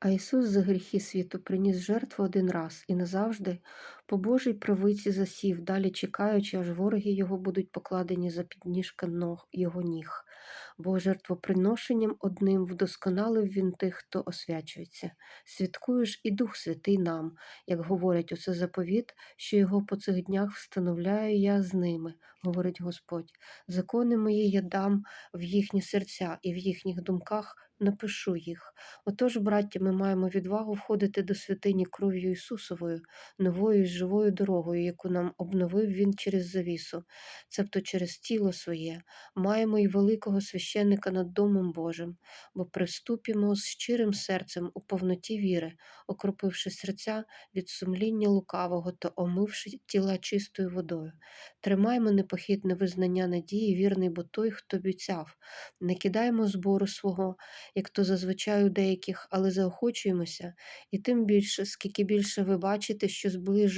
А Ісус за гріхи світу приніс жертву один раз і назавжди по Божій правиці засів, далі чекаючи, аж вороги його будуть покладені за підніжка ног його ніг. Бо жертвоприношенням одним вдосконалив він тих, хто освячується. Святкує ж і Дух Святий нам, як говорять оце заповіт, що його по цих днях встановляю я з ними, говорить Господь. Закони мої я дам в їхні серця і в їхніх думках напишу їх. Отож, браття, ми маємо відвагу входити до святині кров'ю Ісусовою, новою живою дорогою, яку нам обновив Він через завісу, цебто через тіло своє, маємо й великого священника над Домом Божим, бо приступімо з щирим серцем у повноті віри, окропивши серця від сумління лукавого та омивши тіла чистою водою. Тримаймо непохитне визнання надії, вірний, бо той, хто обіцяв. Не кидаємо збору свого, як то зазвичай у деяких, але заохочуємося, і тим більше, скільки більше ви бачите, що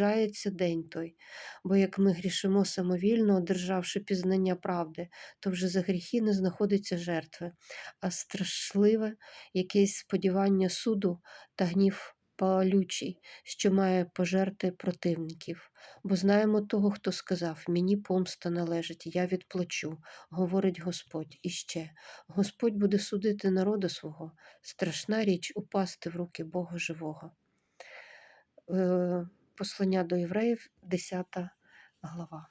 зближається день той. Бо як ми грішимо самовільно, одержавши пізнання правди, то вже за гріхи не знаходиться жертви, а страшливе якесь сподівання суду та гнів палючий, що має пожерти противників. Бо знаємо того, хто сказав: Мені помста належить, я відплачу, говорить Господь. І ще Господь буде судити народа свого. Страшна річ упасти в руки Бога живого. Послання до євреїв, 10 глава.